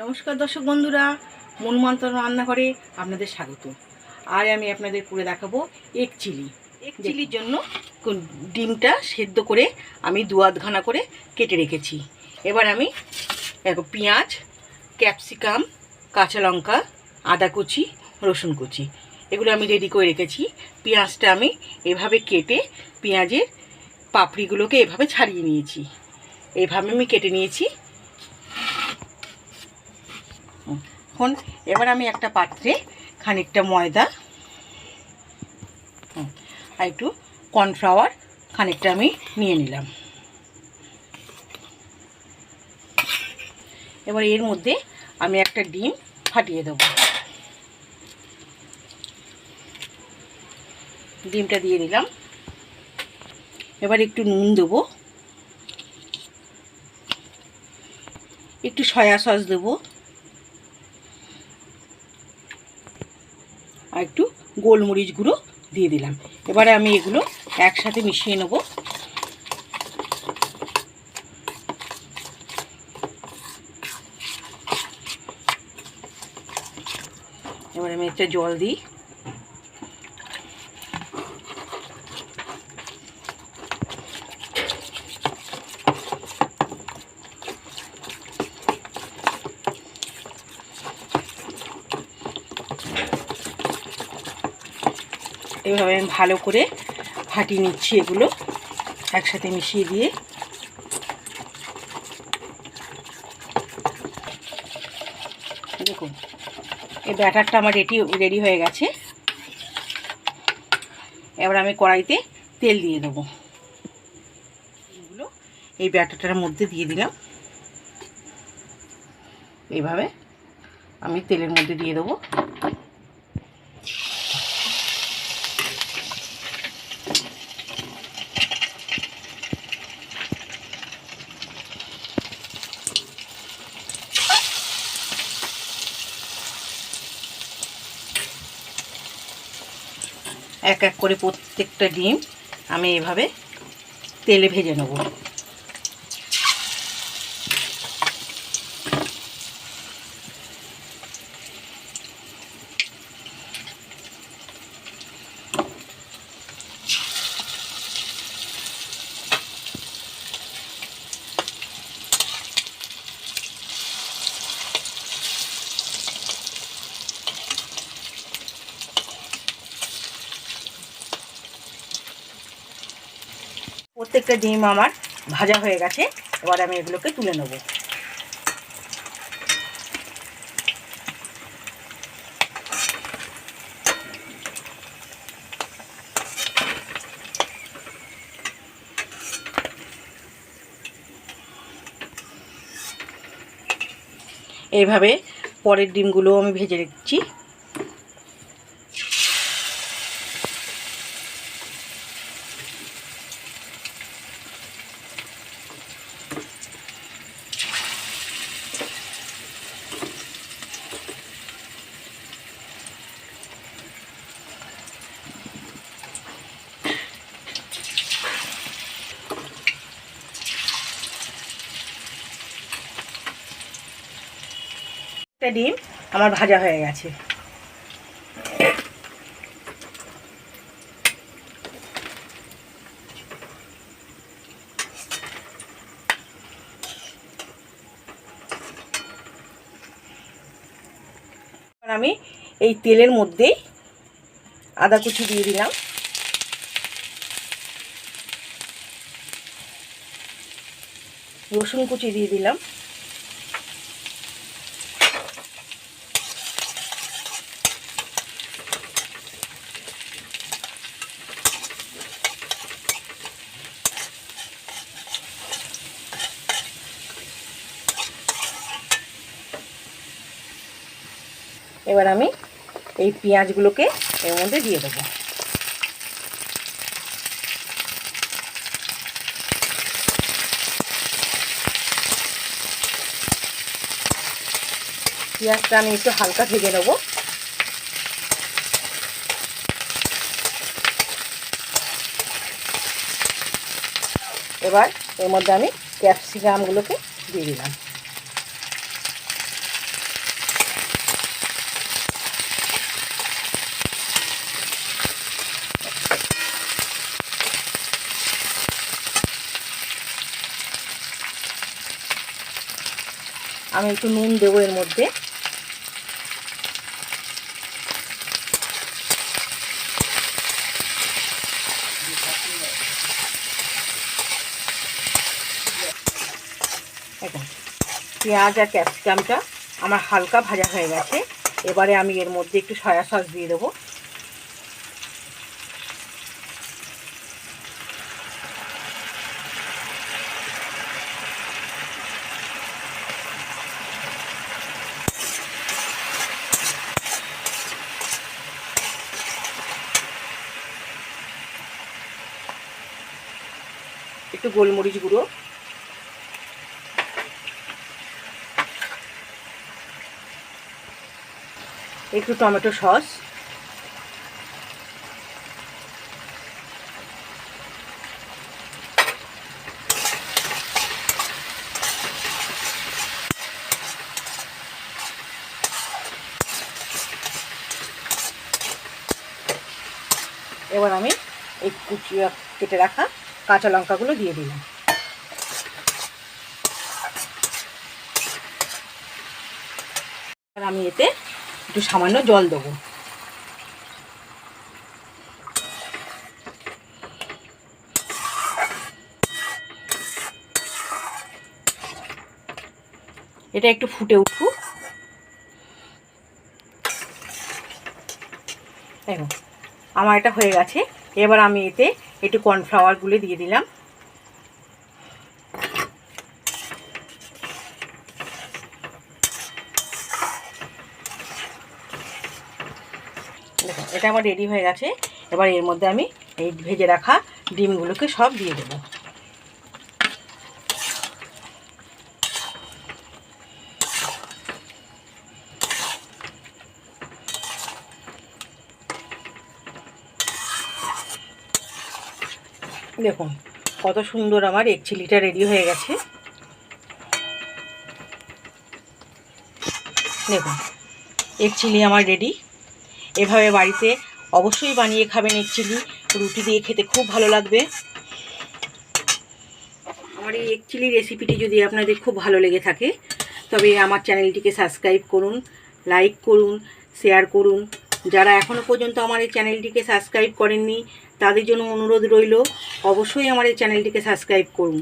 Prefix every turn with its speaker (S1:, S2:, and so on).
S1: নমস্কার দর্শক বন্ধুরা মনমন্ত্র রান্নাঘরে আপনাদের স্বাগত। আর আমি আপনাদের করে দেখাবো এক চিলি। এক চিলির জন্য ডিমটা সেদ্ধ করে আমি দু আধখানা করে কেটে রেখেছি। এবার আমি দেখো পেঁয়াজ ক্যাপসিকাম কাঁচা লঙ্কা আদা কুচি রসুন কুচি। এগুলো আমি রেডি করে রেখেছি। পেঁয়াজটা আমি এভাবে কেটে পেঁয়াজের পাপড়িগুলোকে এভাবে ছাড়িয়ে নিয়েছি। এভাবে আমি কেটে নিয়েছি। এখন এবার আমি একটা পাত্রে খানিকটা ময়দা আর একটু কর্নফ্লাওয়ার খানিকটা আমি নিয়ে নিলাম। এবার এর মধ্যে আমি একটা ডিম ফাটিয়ে দেবো। ডিমটা দিয়ে দিলাম। এবার একটু নুন দেবো। একটু সয়া সস দেবো। আর একটু গোলমরিচ গুঁড়ো দিয়ে দিলাম। এবারে আমি এগুলো একসাথে মিশিয়ে নেব। এবারে আমি একটা জল দিই। এভাবে আমি ভালো করে ফাটিয়ে নিচ্ছি এগুলো একসাথে মিশিয়ে দিয়ে। দেখুন, এই ব্যাটারটা আমার রেডি রেডি হয়ে গেছে। এবার আমি কড়াইতে তেল দিয়ে দেবো। এগুলো এই ব্যাটারটার মধ্যে দিয়ে দিলাম। এইভাবে আমি তেলের মধ্যে দিয়ে দেবো। এক এক করে প্রত্যেকটা ডিম আমি এভাবে তেলে ভেজে নেব। প্রত্যেকটা ডিম আমার ভাজা হয়ে গেছে, এবার আমি এগুলোকে তুলে নেব। এইভাবে পরের ডিমগুলো আমি ভেজে রেখেছি। একটা ডিম আমার ভাজা হয়ে গেছে। আমি এই তেলের মধ্যেই আদা কুচি দিয়ে দিলাম। রসুন কুচি দিয়ে দিলাম। এবার আমি এই পেঁয়াজগুলোকে এর মধ্যে দিয়ে দেবো। পেঁয়াজটা আমি একটু হালকা ভেজে নেব। এবার এর মধ্যে আমি ক্যাপসিকামগুলোকে দিয়ে দিলাম। আমি একটু নুন দেবো এর মধ্যে। পেঁয়াজ আর ক্যাপসিকামটা আমার হালকা ভাজা হয়ে গেছে। এবারে আমি এর মধ্যে একটু সয়া সস দিয়ে দেবো। একটু গোলমরিচ গুঁড়ো। একটু টমেটো সস। এবার আমি এই কুচিয়া কেটে রাখা কাঁচা লঙ্কাগুলো দিয়ে দিলাম। আর আমি এতে একটু সামান্য জল দেবো। এটা একটু ফুটে উঠুক দেখো আমার এটা হয়ে গেছে। এবার আমি এতে একটু কর্নফ্লাওয়ার গুলে দিয়ে দিলাম। এটা আমার রেডি হয়ে গেছে। এবার এর মধ্যে আমি এই ভেজে রাখা ডিমগুলোকে সব দিয়ে দেবো। দেখুন, কত সুন্দর আমার এগ চিলিটা রেডি হয়ে গেছে। দেখুন এগ চিলি আমার রেডি এভাবে বাড়িতে অবশ্যই বানিয়ে খাবেন এগ চিলি, রুটি দিয়ে খেতে খুব ভালো লাগবে। আমার এই এগ চিলি রেসিপিটি যদি আপনাদের খুব ভালো লেগে থাকে, তবে আমার চ্যানেলটিকে সাবস্ক্রাইব করুন লাইক করুন শেয়ার করুন। যারা এখনও পর্যন্ত আমার এই চ্যানেলটিকে সাবস্ক্রাইব করেননি, তাদের জন্য অনুরোধ রইল, অবশ্যই আমার এই চ্যানেলটিকে সাবস্ক্রাইব করুন।